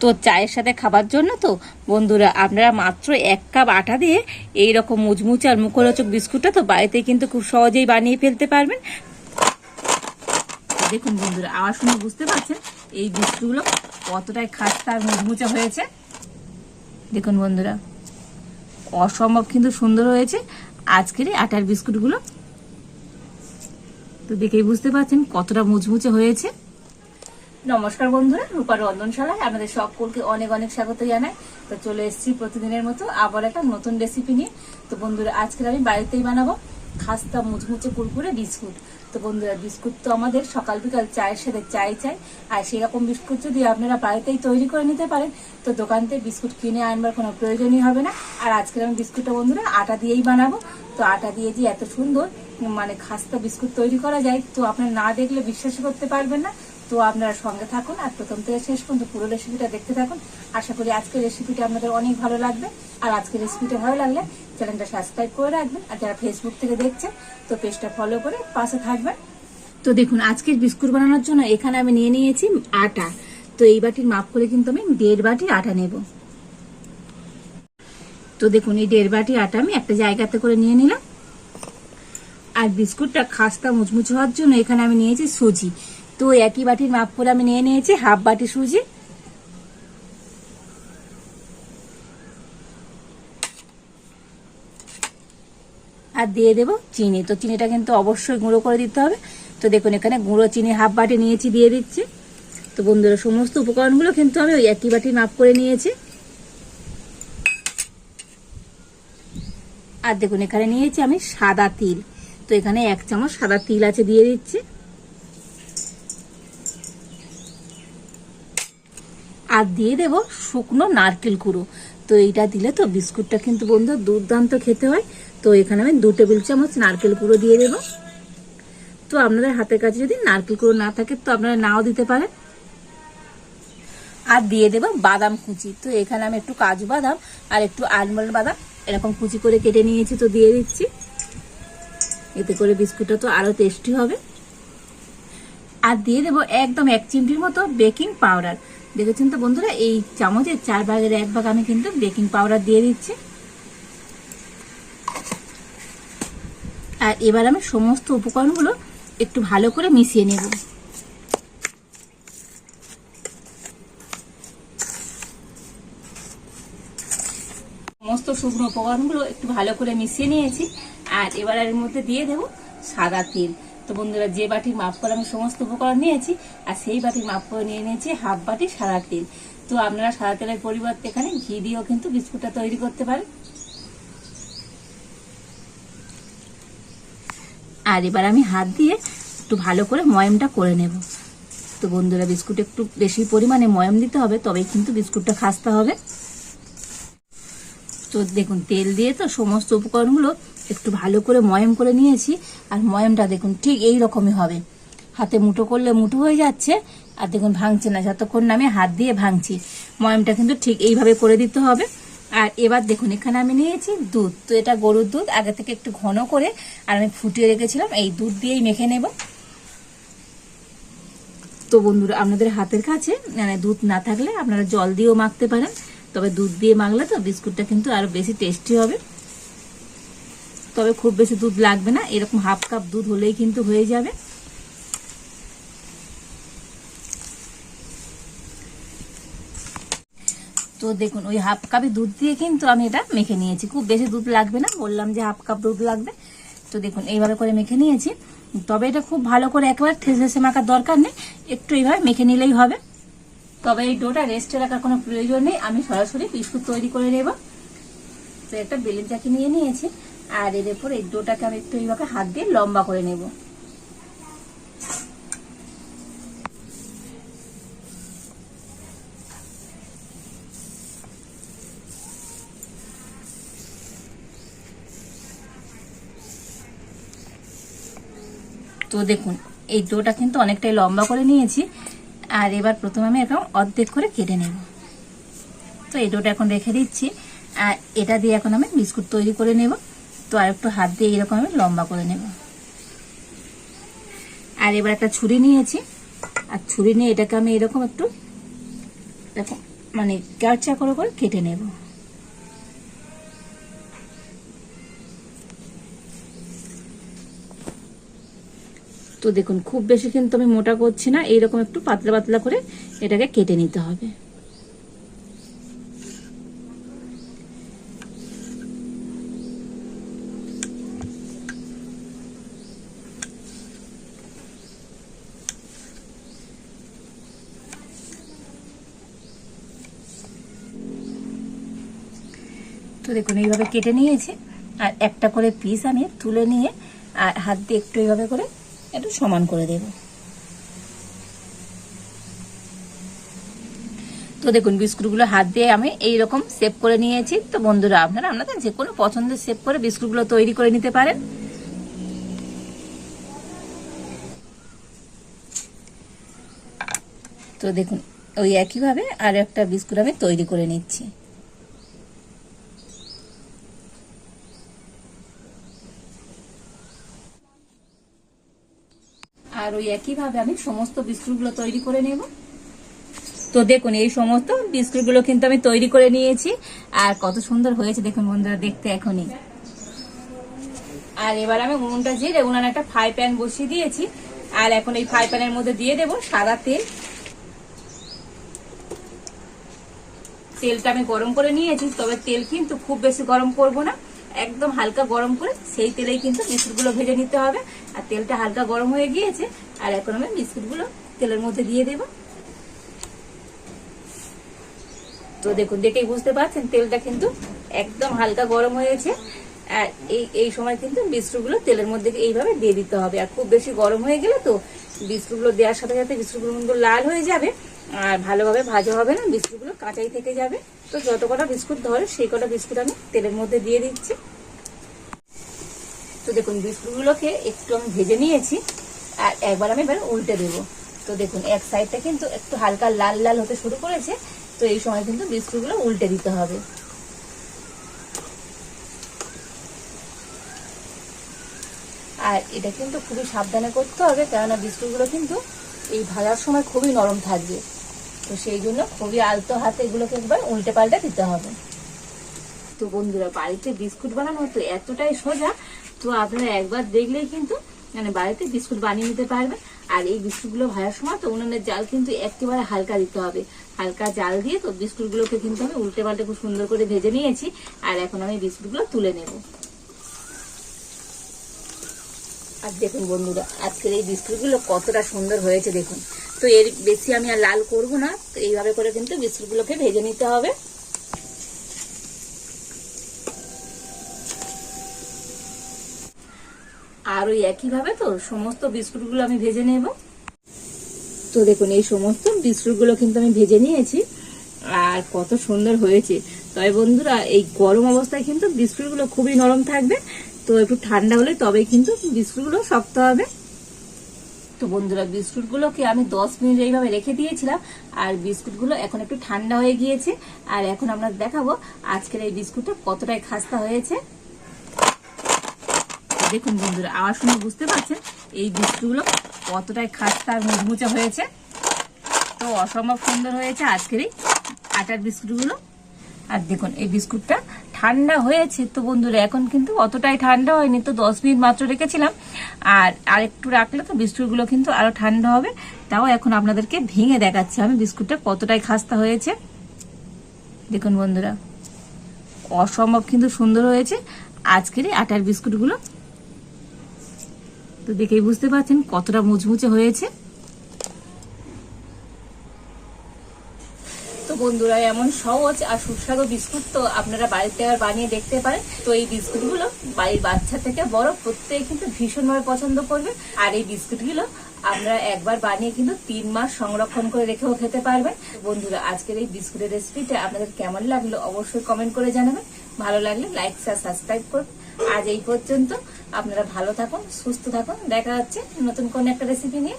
তো চায়ের সাথে খাবার জন্য তো বন্ধুরা আপনারা মাত্র এক কাপ আটা দিয়ে এই রকম মুচমুচে আর মুখরোচক বিস্কুটটা তো বাড়িতে কিন্তু খুব সহজেই বানিয়ে ফেলতে পারবেন। দেখুন বন্ধুরা, আওয়াজ শুনে বুঝতে পারছেন এই বিস্কুটগুলো কতটাই খাস্তা আর মুচমুচে হয়েছে। দেখুন বন্ধুরা, অসম্ভব কিন্তু সুন্দর হয়েছে আজকের এই আটার বিস্কুটগুলো। তো দেখেই বুঝতে পারছেন কতটা মুচমুচে হয়েছে। নমস্কার বন্ধুরা রূপার রন্ধনশালায় আপনাদের সকলকে অনেক অনেক স্বাগত জানাই। তো চলে এসেছি প্রতিদিনের মতো আবার একটা নতুন রেসিপি নিয়ে। তো বন্ধুরা আজকে আমি বাড়িতেই বানাবো খাস্তা মুচমুচে কুরকুরে বিস্কুট। তো বন্ধুরা, বিস্কুট তো আমাদের সকাল বিকাল চায়ের সাথে চাই চাই, আর সেরকম বিস্কুট যদি আপনারা বাড়িতেই তৈরি করে নিতে পারেন, তো দোকান থেকে বিস্কুট কিনে আনবার কোনো প্রয়োজনই হবে না। আর আজকের আমি বিস্কুটটা বন্ধুরা আটা দিয়েই বানাবো। তো আটা দিয়ে যে এত সুন্দর মানে খাস্তা বিস্কুট তৈরি করা যায়, তো আপনারা না দেখলে বিশ্বাস করতে পারবেন না। তো আপনারা সঙ্গে থাকুন আর প্রথম থেকে শেষ পর্যন্ত পুরো রেসিপিটা দেখতে থাকুন। আশা করি আজকের রেসিপিটা আপনাদের অনেক ভালো লাগবে। আর আজকের রেসিপিটা ভালো লাগলে চ্যানেলটা সাবস্ক্রাইব করে রাখবেন। আর যারা ফেসবুক থেকে দেখছেন, তো পেজটা ফলো করে পাশে থাকবেন। তো দেখুন, আজকের বিস্কুট বানানোর জন্য এখানে আমি নিয়ে নিয়েছি আটা। তো এই বাটির মাপ করে কিন্তু আমি দেড় বাটি আটা নেব। তো দেখুন, এই দেড় বাটি আটা আমি একটা জায়গাতে করে নিয়ে নিলাম। আর বিস্কুটটা খাস্তা মুচমুচে হওয়ার জন্য এখানে আমি নিয়েছি সুজি। তো একই বাটির মাপ করে আমি নিয়ে নিয়েছি, হাফ বাটি সুজি। আর দিয়ে দেবো চিনি। তো চিনিটা কিন্তু অবশ্যই গুঁড়ো করে দিতে হবে। তো দেখুন, এখানে গুঁড়ো চিনি হাফ বাটি নিয়েছি, দিয়ে দিচ্ছি। তো বন্ধুরা, সমস্ত উপকরণগুলো কিন্তু আমি ওই একই বাটি মাপ করে নিয়েছি। আর দেখুন, এখানে নিয়েছি আমি সাদা তিল। তো এখানে এক চামচ সাদা তিল আছে, দিয়ে দিচ্ছি। আর দিয়ে দেব শুকনো নারকেল কুড়ো। তো এইটা দিলে তো বিস্কুটটা কিন্তু বন্ধু দুর্দান্ত খেতে হয়। তো এখানে আমি দু টেবিল চামচ নারকেল কুড়ো দিয়ে দেব। তো আপনাদের হাতের কাছে যদি নারকেল কুড়ো না থাকে তো আপনারা নাও দিতে পারেন। আর দিয়ে দেব বাদাম কুচি। তো এখানে আমি একটু কাজু বাদাম আর একটু আলমন্ড বাদাম এরকম কুচি করে কেটে নিয়েছি তো দিয়ে দিচ্ছি। এতে করে বিস্কুটটা তো আরও টেস্টি হবে। আর দিয়ে দেবো একদম এক চিমটির মতো বেকিং পাউডার। দেখেছেন তো বন্ধুরা? এই চামচের চার ভাগের এক ভাগ আমি কিন্তু বেকিং পাউডার দিয়ে দিচ্ছি। আর এবার আমি সমস্ত উপকরণগুলো একটু ভালো করে মিশিয়ে নেব। সমস্ত শুকনো উপকরণগুলো একটু ভালো করে মিশিয়ে নিয়েছি। আর এবার এর মধ্যে দিয়ে দেবো সাদা তেল। তো বন্ধুরা, যে বাটি মাপ করে আমি সমস্ত উপকরণ নিয়েছি আর সেই বাটির মাপ করে নিয়ে নিয়েছি হাফ বাটি সাদা তেল। তো আপনারা সাদা তেলের পরিবর্তে এখানে ঘি দিয়েও কিন্তু বিস্কুটটা তৈরি করতে পারেন। আর এবার আমি হাত দিয়ে একটু ভালো করে ময়মটা করে নেব। তো বন্ধুরা, বিস্কুট একটু বেশি পরিমাণে ময়ম দিতে হবে, তবেই কিন্তু বিস্কুটটা খাসতে হবে। তো দেখুন, তেল দিয়ে তো সমস্ত উপকরণগুলো একটু ভালো করে ময়ম করে নিয়েছি। আর ময়মটা দেখুন, ঠিক এই রকমই হবে। হাতে মুঠো করলে মুঠো হয়ে যাচ্ছে, আর দেখুন ভাঙছে না, যতক্ষণ না আমি হাত দিয়ে ভাঙছি। ময়মটা কিন্তু ঠিক এইভাবে করে দিতে হবে। আর এবার দেখুন, এখানে আমি নিয়েছি দুধ। তো এটা গরুর দুধ, আগে থেকে একটু ঘন করে, আর আমি ফুটিয়ে রেখেছিলাম, এই দুধ দিয়েই মেখে নেব। তো বন্ধুরা, আপনাদের হাতের কাছে মানে দুধ না থাকলে আপনারা জল দিয়েও মাখতে পারেন, তবে দুধ দিয়ে মাখলে তো বিস্কুটটা কিন্তু আরও বেশি টেস্টি হবে। তবে খুব বেশি দুধ লাগবে না, এরকম হাফ কাপ দুধ হলেই কিন্তু হয়ে যাবে। তো দেখুন, ওই হাফ কাপে দুধ দিয়ে কিন্তু আমি এটা মেখে নিয়েছি। খুব বেশি দুধ লাগবে না, বললাম যে হাফ কাপ দুধ লাগবে। তো দেখুন, এইভাবে করে মেখে নিয়েছি। তবে এটা খুব ভালো করে একবার ঠেসে ঠেসে মাখার দরকার নেই, একটু এইভাবে মেখে নিলেই হবে। তবে এই ডোটা রেস্টে রাখার কোনো প্রয়োজন নেই, আমি সরাসরি বিস্কুট তৈরি করে নেব। তো একটা বেলেন চাকি নিয়ে নিয়েছি, আর এর উপর এই ডোটাকে আমি একটু এইভাবে হাত দিয়ে লম্বা করে নেব। তো দেখুন, এই ডোটা কিন্তু অনেকটাই লম্বা করে নিয়েছি। আর এবার প্রথমে আমি এরকম অর্ধেক করে কেটে নেব। তো এই ডোটা এখন রেখে দিচ্ছি। আর এটা দিয়ে এখন আমি বিস্কুট তৈরি করে নেব। তো আর একটু হাত দিয়ে এরকম আমি লম্বা করে নেব। আর এবার একটা ছুরি নিয়েছি। আর ছুরি নিয়ে এটাকে আমি এরকম একটু দেখো মানে কারচা করে করে কেটে নেব। তো দেখুন, খুব বেশি কিন্তু আমি মোটা করছি না, এইরকম একটু পাতলা পাতলা করে এটাকে কেটে নিতে হবে। তো দেখুন, এইভাবে কেটে নিয়েছি, আর একটা করে পিস আমি তুলে নিয়ে, আর হাত দিয়ে একটু এইভাবে করে একটু সমান করে দেব। তো দেখুন, বিস্কুটগুলো হাত দিয়ে আমি এই রকম সেভ করে নিয়েছি। তো বন্ধুরা, আপনারা আপনাদের যে কোনো পছন্দের সেভ করে বিস্কুটগুলো তৈরি করে নিতে পারেন। তো দেখুন, ওই একইভাবে আর একটা বিস্কুট আমি তৈরি করে নিচ্ছি। আর ওই একইভাবে আমি সমস্ত বিস্কুটগুলো তৈরি করে নেব। তো দেখুন, এই সমস্ত বিস্কুটগুলো কিন্তু আমি তৈরি করে নিয়েছি। আর কত সুন্দর হয়েছে দেখুন বন্ধুরা, দেখতে এখনই। আর এবার আমি উনুনটা জিরে উনানে একটা ফ্রাই প্যান বসিয়ে দিয়েছি। আর এখন এই ফ্রাই প্যানের মধ্যে দিয়ে দেব সাদা তেল। তেলটা আমি গরম করে নিয়েছি, তবে তেল কিন্তু খুব বেশি গরম করব না। একদম হালকা গরম করে সেই তেলেই কিন্তু বিস্কুটগুলো ভেজে নিতে হবে। আর তেলটা হালকা গরম হয়ে গিয়েছে, আর এখন আমি বিস্কুটগুলো তেলের মধ্যে দিয়ে দেব। তো দেখুন, দেখেই বুঝতে পারছেন, তেলটা কিন্তু একদম হালকা গরম হয়েছে। আর এই এই সময় কিন্তু বিস্কুটগুলো তেলের মধ্যে এইভাবে দিয়ে দিতে হবে। আর খুব বেশি গরম হয়ে গেলে তো বিস্কুটগুলো দেওয়ার সাথে সাথে বিস্কুটগুলো লাল হয়ে যাবে। আর ভালোভাবে ভাজা হবে না, বিস্কুটগুলো কাঁচাই থেকে যাবে। তো যত কটা বিস্কুট ধরে, সেই কটা বিস্কুট আমি তেলের মধ্যে দিয়ে দিচ্ছি। তো দেখুন, বিস্কুটগুলোকে একটু আমি ভেজে নিয়েছি, আর একবার আমি এবার উল্টে দেব। তো দেখুন, এক সাইডটা কিন্তু একটু হালকা লাল লাল হতে শুরু করেছে, তো এই সময় কিন্তু বিস্কুটগুলো উল্টে দিতে হবে। আর এটা কিন্তু খুবই সাবধানে করতে হবে, কেননা বিস্কুটগুলো কিন্তু এই ভাজার সময় খুবই নরম থাকবে। তো সেই জন্য খুবই আলতো হাতে এগুলোকে একবার উল্টে পাল্টে দিতে হবে। তো বন্ধুরা বাড়িতে বিস্কুট বানানো তো এতটাই সোজা তো আপনারা একবার দেখলেই কিন্তু মানে বাড়িতে বিস্কুট বানিয়ে নিতে পারবেন। আর এই বিস্কুটগুলো ভাজার সময় তো উনুনের জাল কিন্তু একেবারে হালকা দিতে হবে। হালকা জাল দিয়ে তো বিস্কুটগুলোকে কিন্তু আমি উল্টে পাল্টে খুব সুন্দর করে ভেজে নিয়েছি আর এখন আমি বিস্কুটগুলো তুলে নেব। আর দেখুন বন্ধুরা আজকের এই বিস্কুটগুলো কতটা সুন্দর হয়েছে দেখুন। তো এর বেশি আমি আর লাল করব না। তো এইভাবে করে কিন্তু বিস্কুটগুলোকে ভেজে নিতে হবে। আর ওই একইভাবে তো সমস্ত বিস্কুটগুলো আমি ভেজে নেব। তো দেখুন, এই সমস্ত বিস্কুটগুলো কিন্তু আমি ভেজে নিয়েছি। আর কত সুন্দর হয়েছে। তবে বন্ধুরা, এই গরম অবস্থায় কিন্তু বিস্কুটগুলো খুবই নরম থাকবে। তো একটু ঠান্ডা হলে তবে কিন্তু বিস্কুটগুলো শক্ত হবে। তো বন্ধুরা, বিস্কুটগুলোকে আমি দশ মিনিট এইভাবে রেখে দিয়েছিলাম, আর বিস্কুটগুলো এখন একটু ঠান্ডা হয়ে গিয়েছে। আর এখন আমরা দেখাবো আজকের এই বিস্কুটটা কতটাই খাস্তা হয়েছে। দেখুন বন্ধুরা, আমার শুনে বুঝতে পারছেন এই বিস্কুটগুলো কতটাই খাস্তা আর মুচমুচে হয়েছে। তো অসম্ভব সুন্দর হয়েছে আজকের এই আটার বিস্কুটগুলো। আর দেখুন, এই বিস্কুটটা ঠান্ডা হয়েছে তো বন্ধুরা, এখন কিন্তু অতটাই ঠান্ডা হয়নি, তো দশ মিনিট মাত্র রেখেছিলাম। আর আরেকটু রাখলে তো বিস্কুটগুলো কিন্তু আরও ঠান্ডা হবে, তাও এখন আপনাদেরকে ভেঙে দেখাচ্ছি আমি বিস্কুটটা কতটাই খাস্তা হয়েছে। দেখুন বন্ধুরা, অসম্ভব কিন্তু সুন্দর হয়েছে আজকের এই আটার বিস্কুটগুলো। তো দেখেই বুঝতে পারছেন কতটা মুচমুচে হয়েছে। বন্ধুরা, এমন সহজ আর সুস্বাদু বিস্কুট তো আপনারা বাড়িতে আবার বানিয়ে দেখতে পারেন। তো এই বিস্কুটগুলো বাড়ির বাচ্চা থেকে বড়, প্রত্যেকে কিন্তু ভীষণভাবে পছন্দ করবে। আর এই বিস্কুটগুলো আমরা একবার বানিয়ে কিন্তু তিন মাস সংরক্ষণ করে রেখেও খেতে পারবেন। বন্ধুরা, আজকের এই বিস্কুটের রেসিপিটা আপনাদের কেমন লাগল অবশ্যই কমেন্ট করে জানাবেন। ভালো লাগলে লাইক, শেয়ার, সাবস্ক্রাইব করুন। আজ এই পর্যন্ত আপনারা ভালো থাকুন, সুস্থ থাকুন। দেখা হচ্ছে নতুন কোন একটা রেসিপি নিয়ে।